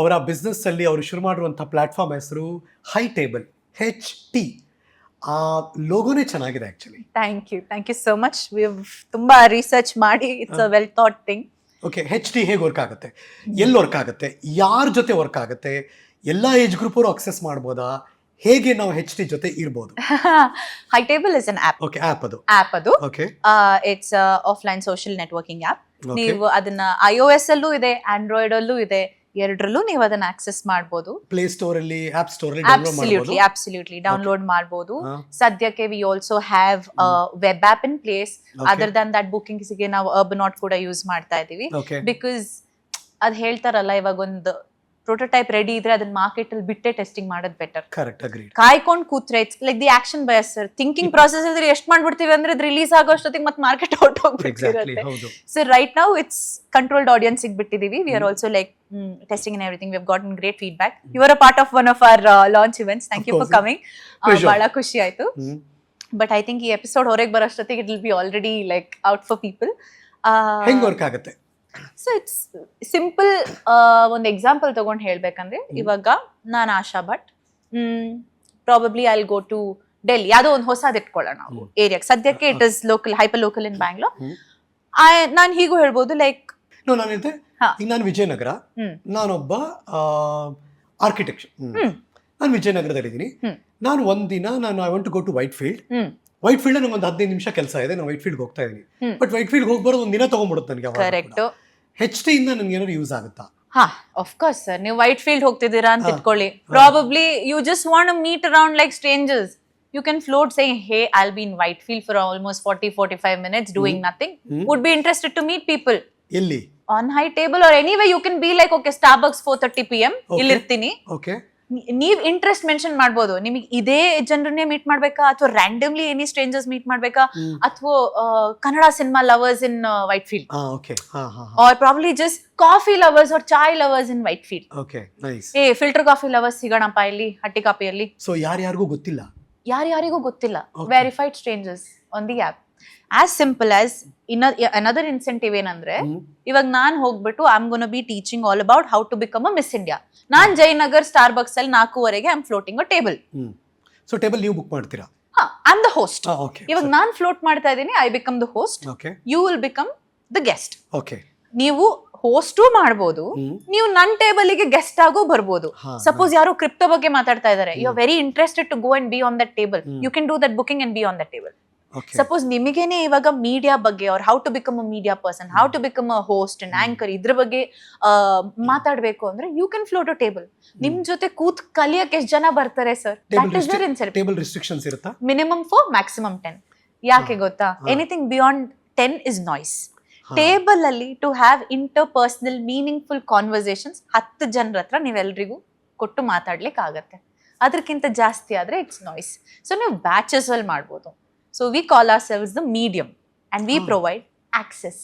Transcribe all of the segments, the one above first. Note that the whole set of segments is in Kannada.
ಅವರ ಬಿಸ್ನೆಸ್ಸಲ್ಲಿ ಅವರು ಶುರು ಮಾಡಿರುವಂಥ ಪ್ಲಾಟ್ಫಾರ್ಮ್ ಹೆಸರು ಹೈ ಟೇಬಲ್ ಹೆಚ್ ಟಿ ಆ ಲೋಗೋನೇ ಚೆನ್ನಾಗಿದೆ actually thank you thank you so much we ತುಂಬಾ ರಿಸರ್ಚ್ ಮಾಡಿ. It's a well thought thing okay H T ಹೇಗೆ ವರ್ಕ್ ಆಗುತ್ತೆ? ಎಲ್ಲಿ ವರ್ಕ್ ಆಗುತ್ತೆ? ಯಾರ ಜೊತೆ ವರ್ಕ್ ಆಗುತ್ತೆ? ಎಲ್ಲ ಏಜ್ ಗ್ರೂಪ್ ಅವರು ಅಕ್ಸೆಸ್ ಮಾಡ್ಬೋದಾ? ಹೇಗೆ ನಾವು ಹೆಚ್ ಟಿ ಜೊತೆ ಇರ್ಬೋದು? Hi table is on app okay app ಅದು. ಆಪ್ ಅದು. Okay it's offline social networking app Okay. ನೀವು ಅದನ್ನ ಐ ಓ ಎಸ್ ಅಲ್ಲೂ ಇದೆ ಆಂಡ್ರಾಯ್ಡ್ ಅಲ್ಲೂ ಇದೆ. ಎರಡರಲ್ಲೂ ನೀವು ಅದನ್ನ ಆಕ್ಸೆಸ್ ಮಾಡಬಹುದು ಪ್ಲೇ ಸ್ಟೋರ್ ಅಲ್ಲಿ ಆಪ್ ಸ್ಟೋರ್ ಅಲ್ಲಿ ಡೌನ್ಲೋಡ್ ಅಬ್ಸಲ್ಯೂಟ್ಲಿ ಮಾಡ್ಬೋದು? ಅಬ್ಸಲ್ಯೂಟ್ಲಿ ಡೌನ್ಲೋಡ್ ಮಾಡಬಹುದು. ಸದ್ಯಕ್ಕೆ we also have web app in place. Other than that ಬುಕಿಂಗ್ಸ್ಗೆ ನಾವು ಅರ್ಬ್ ನಾಟ್ ಕೂಡ ಯೂಸ್ ಮಾಡ್ತಾ ಇದೀವಿ ಬಿಕಾಸ್ ಅದ್ ಹೇಳ್ತಾರಲ್ಲ ಇವಾಗ ಒಂದು ಪ್ರೋಟೋಟೈಪ್ ರೆಡಿ ಇದ್ರೆ ಅದನ್ನ ಮಾರ್ಕೆಟ್ ಅಲ್ಲಿ ಬಿಟ್ಟೆ ಟೆಸ್ಟಿಂಗ್ ಮಾಡೋದು ಬೆಟರ್ ಕರೆಕ್ಟ್ ಅಗ್ರೀಡ್ ಕಾಯ್ಕೊಂಡು ಕೂತ್ರೆ it's like the action bias sir thinking process ಇದ್ರೆ ಎಷ್ಟು ಮಾಡ್ಬಿಡ್ತೀವಿ ಅಂದ್ರೆ ರಿಲೀಸ್ ಆಗೋ ಅಷ್ಟೊತ್ತಿಗೆ ಮತ್ತೆ ಮಾರ್ಕೆಟ್ ಔಟ್ ಹೋಗ್ಬಿಟ್ಟಿರುತ್ತೆ ಹೌದು. ಸೊ ರೈಟ್ ನಾವು it's controlled audience ಬಿಟ್ಟಿದೀವಿ. We are also like testing in everything we got great feedback you are a part of one of our launch events thank you for coming ಬಹಳ ಖುಷಿ ಆಯ್ತು ಬಟ್ ಐ ಥಿಂಕ್ ಈ ಎಪಿಸೋಡ್ ಹೊರಗೆ ಬರೋಷ್ಟೊತ್ತಿಗೆ it will be already like out for people ಹೆಂಗ್ ವರ್ಕ್ ಆಗುತ್ತೆ. ಸೊ ಇಟ್ಸ್ ಸಿಂಪಲ್ ಒಂದು ಎಕ್ಸಾಂಪಲ್ ತಗೊಂಡು ಹೇಳ್ಬೇಕಂದ್ರೆ ಇವಾಗ ನಾನು Asha Bhat. Probably I go to Delhi ಯಾವುದೋ ಒಂದು ಹೊಸದ ಇಟ್ಕೊಳ್ಳೋಣ ನಾವು ಏರಿಯಾಗೆ ಸದ್ಯಕ್ಕೆ it is local hyper local in Bangalore. ನಾನು ಹೀಗೂ ಹೇಳ್ಬೋದು ಲೈಕ್ ನೋ ನಾನು ವಿಜಯನಗರ. ನಾನೊಬ್ಬ ಆರ್ಕಿಟೆಕ್ಚರ್ ನಾನು ವಿಜಯನಗರದಲ್ಲಿದ್ದೀನಿ. ನಾನು ಒಂದಿನ ನಾನು I want to go to Whitefield Whitefield ನಂಗೆ ಒಂದು ಹದಿನೈದು ನಿಮಿಷ ಕೆಲಸ ಇದೆ ನಾನು ವೈಟ್ ಫೀಲ್ಡ್ ಹೋಗ್ತಾ ಇದ್ದೀನಿ. ಬಟ್ ವೈಟ್ ಫೀಲ್ಡ್ ಹೋಗಿ ಬರೋದು ಒಂದು ದಿನ ತಗೊಂಡ್ಬಿಡುತ್ತೆ ನನಗೆ ಹೆಚ್ ಟಿ ಇಂದ ನನಗೆ ಏನಾದ್ರು ಯೂಸ್ ಆಗುತ್ತಾ? ಹಾ ಆಫ್ ಕೋರ್ಸ್ ಸರ್ ನೀವು ವೈಟ್ ಫೀಲ್ಡ್ ಹೋಗ್ತಿದ್ದೀರಾ ಅಂತ. ಇಟ್ಕೊಳ್ಳಿ. Probably you just want meet around like strangers you can float say hey I'll be in Whitefield for almost forty forty five minutes doing nothing. Would be interested to meet people ಎಲ್ಲಿ? On high table or anyway you can be like okay Starbucks four thirty P M. ಇಲ್ಲಿರ್ತೀನಿ. Okay ನೀವ್ ಇಂಟ್ರೆಸ್ಟ್ ಮೆನ್ಷನ್ ಮಾಡ್ಬೋದು. ನಿಮಗೆ ಇದೇ ಜನರನ್ನೇ ಮೀಟ್ ಮಾಡ್ಬೇಕಾ? ಅಥವಾ ರ್ಯಾಂಡಮ್ಲಿ ಎನಿ ಸ್ಟ್ರೇಂಜರ್ಸ್ ಮೀಟ್ ಮಾಡ್ಬೇಕಾ. ಅಥವಾ Kannada cinema lovers in Whitefield okay ಹಾ ಹಾ or probably just coffee lovers or chai lovers in Whitefield okay nice ಏ ಫಿಲ್ಟರ್ ಕಾಫಿ ಲವರ್ಸ್ ಸಿಗೋಣಪ್ಪ ಇಲ್ಲಿ ಹಟ್ಟಿ ಕಾಪಿಯಲ್ಲಿ ಸೊ ಯಾರ್ಯಾರಿಗೂ ಗೊತ್ತಿಲ್ಲ? ಯಾರ್ಯಾರಿಗೂ ಗೊತ್ತಿಲ್ಲ. Verified strangers on the app as simple as ಇನ್ನ ಅನದರ್ ಇನ್ಸೆಂಟಿವ್ ಏನಂದ್ರೆ. ಇವಾಗ ನಾನ್ ಹೋಗ್ಬಿಟ್ಟು I am gonna be teaching all about how to become a miss India non Jayanagar Starbucks ಅಲ್ಲಿ ನಾಲ್ಕೂವರೆಗೆ I am floating a table so table ನೀವು ಬುಕ್ ಮಾಡ್ತೀರಾ? ಹಾ ಐ ಆಮ್ ದ ಹೋಸ್ಟ್ ಇವಾಗ ನಾನ್ ಫ್ಲೋಟ್ ಮಾಡ್ತಾ ಇದ್ದೀನಿ I become the host you will become the guest okay ನೀವು ಹೋಸ್ಟು ಮಾಡ್ಬೋದು ನೀವು ನನ್ನ ಟೇಬಲ್ಗೆ ಗೆಸ್ಟ್ ಆಗೋ ಬರ್ಬೋದು. ಸಪೋಸ್ ಯಾರು ಕ್ರಿಪ್ಟೋ ಬಗ್ಗೆ ಮಾತಾಡ್ತಾ ಇದಾರೆ you are very interested to go and be on that table you can do that booking and be on that table suppose ನಿಮಗೇನೆ ಇವಾಗ ಮೀಡಿಯಾ ಬಗ್ಗೆ ಅವ್ರ how to become a media person how to become a host and anchor ಇದ್ರ ಬಗ್ಗೆ ಮಾತಾಡಬೇಕು ಅಂದ್ರೆ you can float a table ನಿಮ್ ಜೊತೆ ಕೂತ್ ಕಲಿಯಕ್ಕೆ ಎಷ್ಟು ಜನ ಬರ್ತಾರೆ sir that is table restrictions ಇರುತ್ತಾ? ಮಿನಿಮಮ್ ಫೋರ್ ಮ್ಯಾಕ್ಸಿಮಮ್ ಟೆನ್ ಯಾಕೆ ಗೊತ್ತಾ? Anything beyond ten is noise table ಅಲ್ಲಿ to have interpersonal meaningful conversations ಹತ್ತು ಜನರ ಹತ್ರ ನೀವೆಲ್ರಿಗೂ ಕೊಟ್ಟು ಮಾತಾಡ್ಲಿಕ್ಕೆ ಆಗತ್ತೆ ಅದಕ್ಕಿಂತ ಜಾಸ್ತಿ ಆದ್ರೆ ಇಟ್ಸ್ ನಾಯ್ಸ್ ಸೊ ನೀವು ಬ್ಯಾಚಸ್ ಅಲ್ಲಿ ಮಾಡ್ಬೋದು. So we call our cells the medium and we. Provide access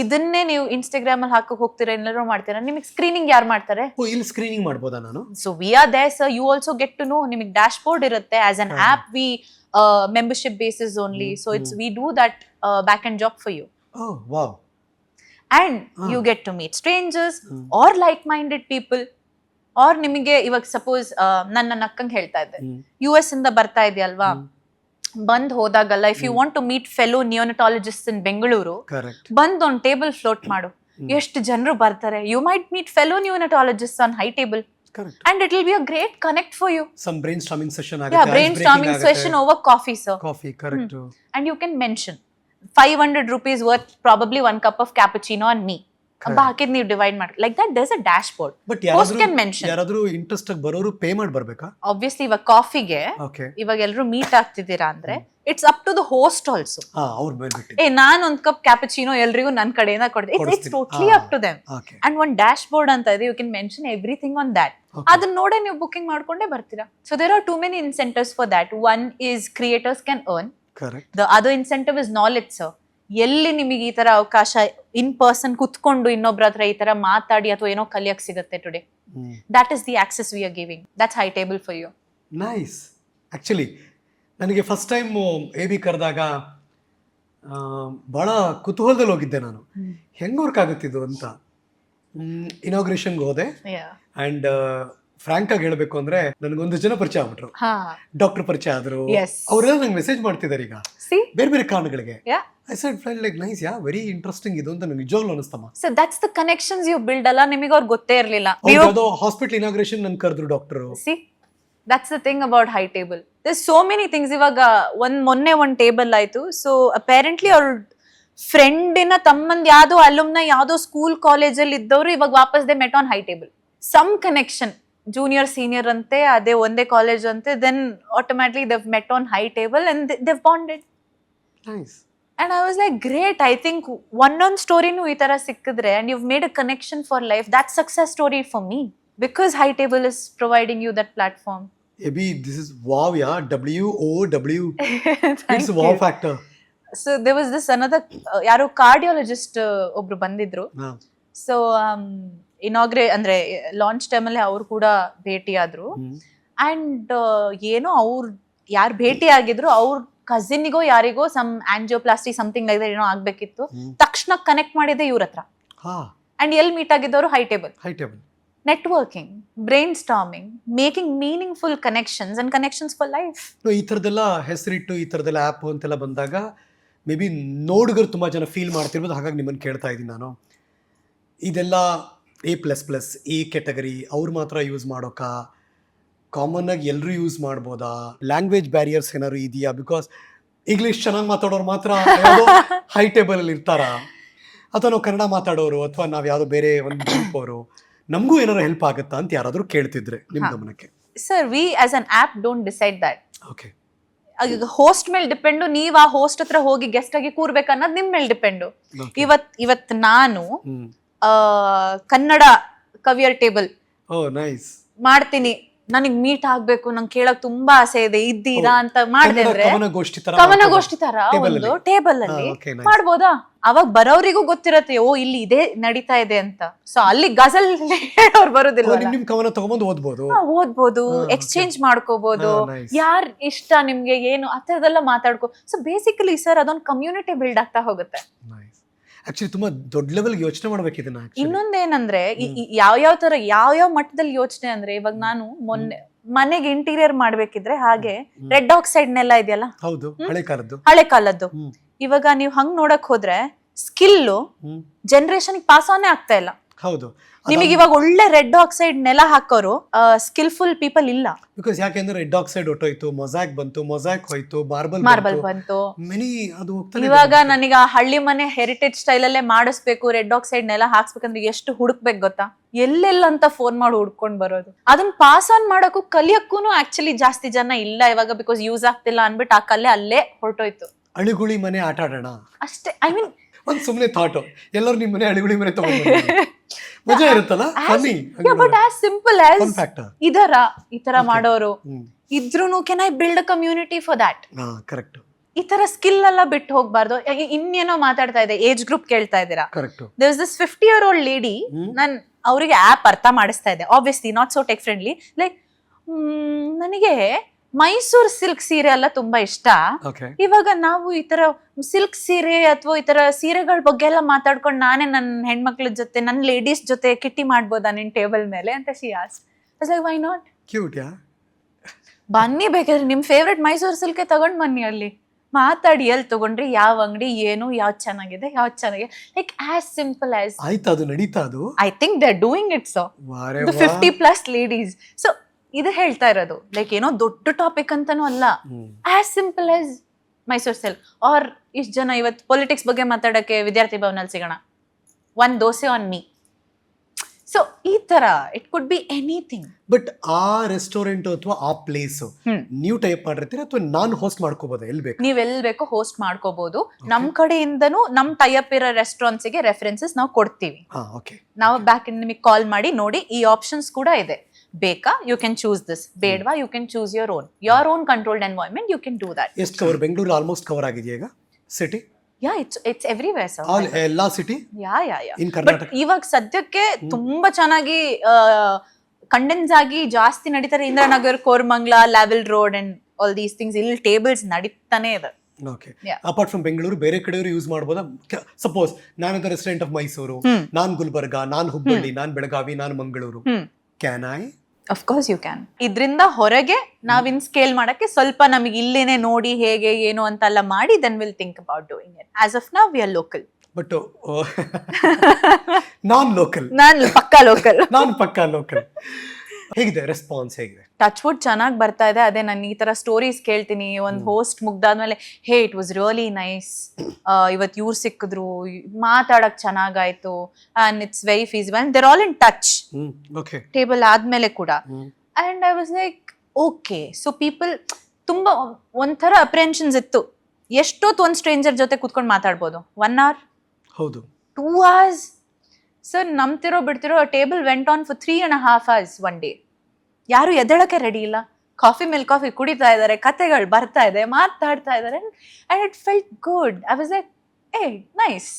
ಇದನ್ನೇ ನೀವು ಇನ್ಸ್ಟಾಗ್ರಾಮ್ ಅಲ್ಲಿ ಹಾಕಕ್ ಹೋಗ್ತೀರಾ ಎಲ್ಲರೂ ಮಾಡ್ತೀರಾ ನಿಮಗೆ ಸ್ಕ್ರೀನಿಂಗ್ ಯಾರು ಮಾಡ್ತಾರೆ ಇಲ್ಲಿ ಸ್ಕ್ರೀನಿಂಗ್ ಮಾಡ್ಬೋದಾ ನಾನು so we are there sir you also get to know ನಿಮಗೆ ಡ್ಯಾಶ್ ಬೋರ್ಡ್ ಇರುತ್ತೆ as an. App we membership basis only so it's. We do that back and job for you wow and. You get to meet strangers. Or like minded people or ನಿಮಗೆ ಇವಾಗ ಸಪೋಸ್ ನನ್ನ ನಕ್ಕಂಗೆ ಹೇಳ್ತಾ ಇದ್ದೆ. ಯು ಎಸ್ ಇಂದ ಬರ್ತಾ ಇದೆಯಲ್ವಾ. ಬಂದ್ ಹೋದಾಗಲ್ಲ if you. Want to meet fellow neonatologist in Bengaluru ಬಂದ್ ಒಂದು ಟೇಬಲ್ ಫ್ಲೋಟ್ ಮಾಡು. ಎಷ್ಟು ಜನರು ಬರ್ತಾರೆ? You might meet fellow neonatologist on high table and it will be a great connect for you some brainstorming session Yeah, brain brainstorming session over coffee, sir. Coffee correct And you can mention 500 rupees worth probably one cup of cappuccino on me. ಬಾಕಿದ್ ನೀವು ಡಿವೈಡ್ ಮಾಡಿ. Like that does a dashboard but post can mention. ಯಾರಾದ್ರೂ ಇಂಟ್ರೆಸ್ಟ್ ಆಗಿ ಬರೋರು ಪೇ ಮಾಡಿ ಬರ್ಬೇಕಾ? ಆಬ್ವಿಯಸ್ಲಿ ಇವಾಗ ಕಾಫಿಗೆ ಓಕೆ ಇವಾಗ ಎಲ್ಲರೂ ಮೀಟ್ ಆಗ್ತಿದ್ದೀರಾ ಅಂದ್ರೆ it's up to the host also ಏ ನಾನ್ ಒಂದ್ ಕಪ್ ಕ್ಯಾಪಚಿನೋ ಎಲ್ರಿಗೂ ನನ್ನ ಕಡೆಯಿಂದ ಕೊಡ್ತೀನಿ it's it's totally up to them and ಒಂದ್ ಡ್ಯಾಶ್ ಬೋರ್ಡ್ ಅಂತ ಇದೆ you can mention everything on that Okay. ಅದನ್ನ ನೋಡೇ ನೀವು ಬುಕಿಂಗ್ ಮಾಡ್ಕೊಂಡೇ ಬರ್ತೀರಾ. So there are too many incentives for that one is creators can earn the other incentive is knowledge sir ಎಲ್ಲಿ ನಿಮಗೆ ಈ ತರ ಅವಕಾಶ ಇನ್ ಪರ್ಸನ್ ಕುತ್ಕೊಂಡು ಇನ್ನೊಬ್ರ ಹತ್ರ ಈ ತರ ಮಾತಾಡಿ ಅಥವಾ ಏನೋ ಕಲಿಯಕ್ ಸಿಗುತ್ತೆ today that is the access we are giving that's high table for you nice actually ನನಗೆ ಫಸ್ಟ್ ಟೈಮ್ ಎ ಬಿ ಕರೆದಾಗ ಭಾಳ ಕುತೂಹಲದಲ್ಲಿ ಹೋಗಿದ್ದೆ ನಾನು. ಹೆಂಗೆ ವರ್ಕ್ ಆಗುತ್ತಿದ್ದು ಅಂತ? ಇನಾಗ್ರೇಷನ್ಗೆ ಹೋದೆ. ಅಂಡ್ ಫ್ರಾಂಕ್ ಆಗಿ ಹೇಳ್ಬೇಕು ಅಂದ್ರೆ ನನಗೊಂದು ಜನ ಪರಿಚಯ ಆಗ್ಬಿಟ್ರು. ಡಾಕ್ಟರ್ ಪರಿಚಯ ಆದ್ರು. ಅವರೆಲ್ಲ ನಂಗೆ ಮೆಸೇಜ್ ಮಾಡ್ತಿದ್ದಾರೆ ಈಗ. ಸಿ ಬೇರೆ ಬೇರೆ ಕಾರಣಗಳಿಗೆ. I said friend like nice yeah very interesting ಇದು ಅಂತ ನಂಗೆ ನಿಜವಾಗ್ಲೂ ಅನಿಸ್ತಮ್ಮ? So that's the connections you build ಅಲ್ಲ ನಿಮಗೆ ಅವ್ರು ಗೊತ್ತೇ ಇರಲಿಲ್ಲ. ಯಾವುದೋ ಹಾಸ್ಪಿಟಲ್ ಇನಾಗ್ರೇಷನ್ ನನ್ ಕರೆದ್ರು doctor see that's the thing about high table there so many things ಇವಾಗ ಒಂದ್ ಮೊನ್ನೆ ಒಂದ್ ಟೇಬಲ್ ಆಯ್ತು. ಸೊ ಅಪೇರೆಂಟ್ಲಿ ಅವ್ರ ಫ್ರೆಂಡಿನ ತಮ್ಮಂದ್ ಯಾವ್ದೋ ಅಲುಮ್ನ ಯಾವ್ದೋ ಸ್ಕೂಲ್ ಕಾಲೇಜಲ್ಲಿ ಇದ್ದವರು ಇವಾಗ ವಾಪಸ್ they met on high table some connection junior senior ಅಂತೆ ಅದೇ ಒಂದೇ ಕಾಲೇಜ್ ಅಂತೆ then automatically they met on high table and they bonded and I was like great I think ಒಂದೊಂದು ಸ್ಟೋರಿನೂ ಈ ತರ ಸಿಕ್ಕಿದ್ರೆ and you made a connection for life that success story for me because high table is providing you that platform AB this is wow yeah W O W it's wow factor so they was this another ಯಾರೋ ಕಾರ್ಡಿಯಾಲಜಿಸ್ಟ್ ಒಬ್ರು ಬಂದಿದ್ರು. ಸೊ ಇನಾಗ್ರೇ ಅಂದ್ರೆ ಲಾಂಚ್ ಟೈಮಲ್ಲಿ ಅವ್ರು ಕೂಡ ಭೇಟಿ ಆದ್ರು ಅಂಡ್ ಏನೋ ಅವ್ರು ಯಾರು ಭೇಟಿ ಆಗಿದ್ರು ಅವ್ರ ಕಸಿನ್ನಿಗೋ ಯಾರಿಗೋ ಸಮ್ ಆಂಜಿಯೋಪ್ಲಾಸ್ಟಿ ಸಮಥಿಂಗ್ ಲೈಕ್ ಏನೋ ಆಗ್ಬೇಕಿತ್ತು. ತಕ್ಷಣ ಕನೆಕ್ಟ್ ಮಾಡಿದೆ ಇವ್ರ ಹತ್ರ. ಹಾ. ಅಂಡ್ ಎಲ್ಲಿ meet ಆಗಿದ್ದವರು high table high table networking brainstorming making meaningful connections and connections for life ಈ ಥರದೆಲ್ಲ ಹೆಸರಿಟ್ಟು ಈ ಥರದೆಲ್ಲ ಆ್ಯಪ್ ಅಂತೆಲ್ಲ ಬಂದಾಗ ಮೇ ಬಿ ನೋಡುಗರು ತುಂಬ ಜನ ಫೀಲ್ ಮಾಡ್ತಿರ್ಬೋದು. ಹಾಗಾಗಿ ನಿಮ್ಮನ್ನು ಕೇಳ್ತಾ ಇದ್ದೀನಿ ನಾನು. ಇದೆಲ್ಲ A plus plus A category ಅವ್ರು ಮಾತ್ರ ಯೂಸ್ ಮಾಡೋಕ ಕಾಮನ್ ಆಗಿ ಎಲ್ಲರೂ ಯೂಸ್ ಮಾಡ್ಬೋದಾ? ಲ್ಯಾಂಗ್ವೇಜ್ ಬ್ಯಾರಿಯರ್ಸ್ ಏನಾದ್ರು ಇದೆಯಾ? ಬಿಕಾಸ್ ಇಂಗ್ಲೀಷ್ ಚೆನ್ನಾಗಿ ಮಾತಾಡೋರು ಮಾತ್ರ ಹೈ ಟೇಬಲಲ್ಲಿ ಇರ್ತಾರಾ? ಅಥವಾ ನಾವು ಕನ್ನಡ ಮಾತಾಡೋರು ಅಥವಾ ನಾವು ಯಾವುದೋ ಬೇರೆ ಒಂದು ಗ್ರೂಪ್ ಅವರು ನಮಗೂ ಏನಾದ್ರು ಹೆಲ್ಪ್ ಆಗುತ್ತಾ ಅಂತ ಯಾರಾದರೂ ಕೇಳ್ತಿದ್ರೆ ನಿಮ್ಮ. ಗಮನಕ್ಕೆ. Sir we as an app don't decide that okay host ಮೇಲೆ ಡಿಪೆಂಡು ನೀವ್ ಆ ಹೋಸ್ಟ್ ಹತ್ರ ಹೋಗಿ ಗೆಸ್ಟ್ ಆಗಿ ಕೂರ್ಬೇಕು ಅನ್ನೋದು ನಿಮ್ ಮೇಲೆ ಡಿಪೆಂಡು ಇವತ್ ಇವತ್ ನಾನು ಕನ್ನಡ ಕವಿಯರ್ ಟೇಬಲ್. Oh nice. ಮಾಡ್ತೀನಿ. ನನಗ್ ಮೀಟ್ ಆಗ್ಬೇಕು ನಂಗೆ ಕೇಳಕ್ ತುಂಬಾ ಆಸೆ ಇದೆ. ಇದ್ದೀರಾ ಅಂತ ಮಾಡಿದೆ ಅಂದ್ರೆ ಕವನಗೋಷ್ಠಿ ತರ ಕವನಗೋಷ್ಠಿ ತರ ಒಂದು ಟೇಬಲ್ ಅಲ್ಲಿ. ಮಾಡ್ಬೋದಾ? ಅವಾಗ ಬರೋರಿಗೂ ಗೊತ್ತಿರತ್ತೆ ಓ ಇಲ್ಲಿ ಇದೇ ನಡೀತಾ ಇದೆ ಅಂತ. ಸೊ ಅಲ್ಲಿ ಗಜಲ್ ಹೇಳೋರು ಬರೋದಿಲ್ಲ ನಿಮ್ ನಿಮ್ ಕವನ ತಗೊಂಬಂದು ಓದ್ಬೋದು. ಓದ್ಬೋದು ಎಕ್ಸ್ಚೇಂಜ್ ಮಾಡ್ಕೋಬಹುದು ಯಾರ್ ಇಷ್ಟ ನಿಮ್ಗೆ ಏನು ಆ ತರದೆಲ್ಲ ಮಾತಾಡ್ಕೋ. ಸೊ ಬೇಸಿಕಲಿ ಸರ್ ಅದೊಂದು ಕಮ್ಯುನಿಟಿ ಬಿಲ್ಡ್ ಆಗ್ತಾ ಹೋಗುತ್ತೆ. ಆಕ್ಚುಲಿ ತುಂಬಾ ದೊಡ್ಡ ಲೆವೆಲ್ ಯೋಚನೆ ಮಾಡ್ಬೇಕು ಇದನ್ನ. ಇನ್ನೊಂದೇನಂದ್ರೆ ಯಾವ ಯಾವ ತರ ಯಾವ ಯಾವ ಮಟ್ಟದಲ್ಲಿ ಯೋಚನೆ ಅಂದ್ರೆ ಇವಾಗ ನಾನು ಮೊನ್ನೆ ಮನೆಗೆ ಇಂಟೀರಿಯರ್ ಮಾಡ್ಬೇಕಿದ್ರೆ ಹಾಗೆ ರೆಡ್ ಆಕ್ಸೈಡ್ ನೆಲ್ಲ ಇದೆಯಲ್ಲ? ಹೌದು ಹಳೆ ಕಾಲದ್ದು. ಹಳೆ ಕಾಲದ್ದು. ಇವಾಗ ನೀವು ಹಂಗ್ ನೋಡಕ್ ಹೋದ್ರೆ ಸ್ಕಿಲ್ ಜನರೇಷನ್ ಪಾಸ್ ಆನೇ ಆಗ್ತಾ ಇಲ್ಲ. ಹೌದು. ನಿಮಗೆ ಇವಾಗ ಒಳ್ಳೆ ರೆಡ್ ಆಕ್ಸೈಡ್ ನೆಲ ಹಾಕೋರು ಸ್ಕಿಲ್ಫುಲ್ ಪೀಪಲ್ ಇಲ್ಲ? ಬಿಕಾಸ್ ಯಾಕೆಂದ್ರೆ ರೆಡ್ ಆಕ್ಸೈಡ್ ಹೊಟ್ಟೋಯ್ತು ಮೊಸಾಕ್ ಬಂತು ಮೊಸಾಕ್ ಹೋಯ್ತು ಮಾರ್ಬಲ್ ಮಾರ್ಬಲ್ ಬಂತು. ಮಿನಿ ಅದು ಹೋಗ್ತಾನೆ ಇವಾಗ ನನಗೆ ಆ ಹಳ್ಳಿ ಮನೆ ಹೆರಿಟೇಜ್ ಸ್ಟೈಲ್ ಅಲ್ಲೇ ಮಾಡಿಸ್ಬೇಕು ರೆಡ್ ಆಕ್ಸೈಡ್ ನೆಲ ಹಾಕ್ಸ್ಬೇಕಂದ್ರೆ ಎಷ್ಟು ಹುಡುಕ್ಬೇಕು ಗೊತ್ತಾ? ಎಲ್ಲೆಲ್ಲ ಅಂತ ಫೋನ್ ಮಾಡಿ ಹುಡ್ಕೊಂಡ್ ಬರೋದು. ಅದನ್ನ ಪಾಸ್ ಆನ್ ಮಾಡಕ್ಕೂ ಕಲಿಯಕ್ಕೂ ಆಕ್ಚುಲಿ ಜಾಸ್ತಿ ಜನ ಇಲ್ಲ ಇವಾಗ ಬಿಕಾಸ್ ಯೂಸ್ ಆಗ್ತಿಲ್ಲ ಅನ್ಬಿಟ್ಟು ಆ ಕಲೆ ಅಲ್ಲೇ ಹೊರಟೋಯ್ತು. ಅಳಿಗುಳಿ ಮನೆ ಆಟ ಆಡೋಣ. ಅಷ್ಟೇ ಐ ಮೀನ್ ಒಂದ್ ಸುಮ್ನೆ ಥಾಟು ಎಲ್ಲರೂ ನಿಮ್ ಮನೆ ಅಳಿಗುಳಿ ಮನೆ ತಗೊಂಡು ಮಜಾ ಇರುತ್ತಲ್ಲ? Funny but as simple as ಇದರ ಈ ತರ ಮಾಡೋರು ಇದ್ರೂನು can I build a community for that correct ಈ ತರ ಸ್ಕಿಲ್ ಎಲ್ಲ ಬಿಟ್ಟು ಹೋಗ್ಬಾರ್ದು. ಇನ್ನೇನೋ ಮಾತಾಡ್ತಾ ಇದೆ ಏಜ್ ಗ್ರೂಪ್ ಕೇಳ್ತಾ ಇದ್ದೀರಾ? Correct this fifty year old lady. ನಾನು ಅವರಿಗೆ ಆಪ್ ಅರ್ಥ ಮಾಡಿಸ್ತಾ ಇದೆ. Obviously not so tech friendly like ನನಗೆ ಮೈಸೂರು ಸಿಲ್ಕ್ ಸೀರೆ ಎಲ್ಲ ತುಂಬಾ ಇಷ್ಟ. ಇವಾಗ ನಾವು ಈ ತರ ಸಿಲ್ಕ್ ಸೀರೆ ಅಥವಾ ಈ ತರ ಸೀರೆಗಳ ಬಗ್ಗೆ ಎಲ್ಲ ಮಾತಾಡ್ಕೊಂಡು ನಾನೇ ನನ್ನ ಹೆಣ್ಮಕ್ಳ ಜೊತೆ ನನ್ನ ಲೇಡೀಸ್ ಜೊತೆ ಕಿಟ್ಟಿ ಮಾಡ್ಬೋದಾ ನಿನ್ ಟೇಬಲ್ ಮೇಲೆ ಅಂತ she was like why not cute yeah ಬನ್ನಿ ಬೇಕಾದ್ರೆ ನಿಮ್ ಫೇವ್ರೆಟ್ ಮೈಸೂರ್ ಸಿಲ್ಕೆ ತಗೊಂಡ್ ಬನ್ನಿ ಅಲ್ಲಿ. ಮಾತಾಡಿ ಎಲ್ಲಿ ತಗೊಂಡ್ರಿ ಯಾವ ಅಂಗಡಿ ಏನು ಯಾವ್ದು ಚೆನ್ನಾಗಿದೆ ಯಾವ್ದು ಚೆನ್ನಾಗಿದೆ. ಲೈಕ್ ಆಸ್ ಸಿಂಪಲ್ ಆಸ್ ಆಯ್ತು ಅದು ನಡೀತಾ ಅದು? I think they doing it so fifty plus ladies so ಇದು ಹೇಳ್ತಾ ಇರೋದು. ಲೈಕ್ ಏನೋ ದೊಡ್ಡ ಟಾಪಿಕ್ ಅಂತಾನೂ ಅಲ್ಲ. As simple as Mysore cell or ಇಷ್ಟು ಜನ ಇವತ್ತು ಪೊಲಿಟಿಕ್ಸ್ ಬಗ್ಗೆ ಮಾತಾಡಕ್ಕೆ ವಿದ್ಯಾರ್ಥಿ ಭವನಲ್ಲಿ ಸಿಗೋಣ. One dosa on me so ಈ ತರ it could be anything but ಆ ರೆಸ್ಟೋರೆಂಟ್ ಅಥವಾ ಆ ಪ್ಲೇಸ್. ನೀವು ಟೈಪ್ ಮಾಡಿರ್ತೀರಾ ಅಥವಾ ನಾನು ಹೋಸ್ಟ್ ಮಾಡ್ಕೋಬಹುದು ಎಲ್ಲಿ ಬೇಕು? ನೀವ್ ಎಲ್ ಬೇಕೋ ಹೋಸ್ಟ್ ಮಾಡ್ಕೋಬಹುದು ನಮ್ ಕಡೆಯಿಂದನೂ ನಮ್ ಟೈಅಪ್ ಇರೋ ರೆಸ್ಟೋರೆಂಟ್ಸ್ಗೆ ಗೆ ರೆಫರೆನ್ಸಸ್ ನಾವು ಕೊಡ್ತೀವಿ. ನಾವು ಬ್ಯಾಕ್ ನಿಮಗೆ ಕಾಲ್ ಮಾಡಿ ನೋಡಿ ಈ ಆಪ್ಷನ್ಸ್ ಕೂಡ ಇದೆ. ಬೇಕಾ? ಯು ಕ್ಯಾನ್ ಚೂಸ್ ದಿಸ್ ಬೇಡವಾ? You can choose your own your own controlled environment you can do that ಎಷ್ಟು ಕವರ್ ಬೆಂಗಳೂರು ಆಲ್ಮೋಸ್ಟ್ ಕವರ್ ಆಗಿದೆ ಈಗ? City yeah it's it's everywhere sir all ಎಲ್ಲಾ city yeah yeah yeah in Karnataka ಇವಾಗ ಸದ್ಯಕ್ಕೆ ತುಂಬಾ ಚೆನ್ನಾಗಿ ಕಂಡೆನ್ಸ್ ಆಗಿ ಜಾಸ್ತಿ ನಡೀತಾರೆ Indiranagar Koramangala level road and all these things ಇಲ್ಲಿ ಟೇಬಲ್ಸ್ ನಡೀತಾನೆ ಇದೆ. ಓಕೆ. ಅಪಾರ್ಟ್ ಫ್ರಮ್ ಬೆಂಗಳೂರು ಬೇರೆ ಕಡೆಯವರು ಯೂಸ್ ಮಾಡ್ಬೋದಾ? ಸಪೋಸ್ ನಾನು ದ ರೆಸ್ಟೋರೆಂಟ್ ಆಫ್ ಮೈಸೂರು. ನಾನ್ ಗುಲ್ಬರ್ಗ ನಾನ್ ಹುಬ್ಬಳ್ಳಿ ನಾನ್ ಬೆಳಗಾವಿ ನಾನ್ Mangaluru. Can I of course you can ಇದರಿಂದ ಹೊರಗೆ ನಾವು ಇನ್ ಸ್ಕೇಲ್ ಮಾಡೋಕ್ಕೆ ಸ್ವಲ್ಪ ನಮಗೆ ಇಲ್ಲೇನೆ ನೋಡಿ ಹೇಗೆ ಏನು ಅಂತೆಲ್ಲ ಮಾಡಿ then will think about doing it as of ನಾವ್ we are local but non local ನಾನು ಪಕ್ಕಾ ಲೋಕಲ್ ನಾನ್ ಪಕ್ಕಾ ಲೋಕಲ್ ಹೇಗಿದೆ ರೆಸ್ಪಾನ್ಸ್ ಹೇಗಿದೆ? ಟಚ್ ವುಡ್ ಚೆನ್ನಾಗಿ ಬರ್ತಾ ಇದೆ. ಅದೇ ನಾನು ಈ ತರ ಸ್ಟೋರೀಸ್ ಕೇಳ್ತೀನಿ. ಒಂದು host ಮುಗ್ದಾದ್ಮೇಲೆ hey it was really nice ಇವತ್ತು ಇವ್ರು ಸಿಕ್ಕಿದ್ರು. ಮಾತಾಡಕ್ ಚೆನ್ನಾಗಾಯ್ತು. And it's very feasible there all in touch okay table ಆದ್ಮೇಲೆ ಕೂಡ. And I was like okay so people ತುಂಬ ಒಂಥರ ಅಪ್ರೆನ್ಷನ್ಸ್ ಇತ್ತು. ಎಷ್ಟೊತ್ತು ಒಂದು ಸ್ಟ್ರೇಂಜರ್ ಜೊತೆ ಕೂತ್ಕೊಂಡು ಮಾತಾಡ್ಬೋದು? ಒನ್ ಅವರ್ ಹೌದು. ಟೂ ಅವರ್ಸ್ ಸರ್ ನಂಬ್ತಿರೋ ಬಿಡ್ತಿರೋ table went on for three and half hours one day ಯಾರು ಎದ್ದೇಳಕ್ಕೆ ರೆಡಿ ಇಲ್ಲ. ಕಾಫಿ ಮೇಲೆ ಕಾಫಿ ಕುಡಿತಾ ಇದ್ದಾರೆ, ಕತೆಗಳು ಬರ್ತಾ ಇದೆ, ಮಾತಾಡ್ತಾ ಇದ್ದಾರೆ I it felt good I was a nice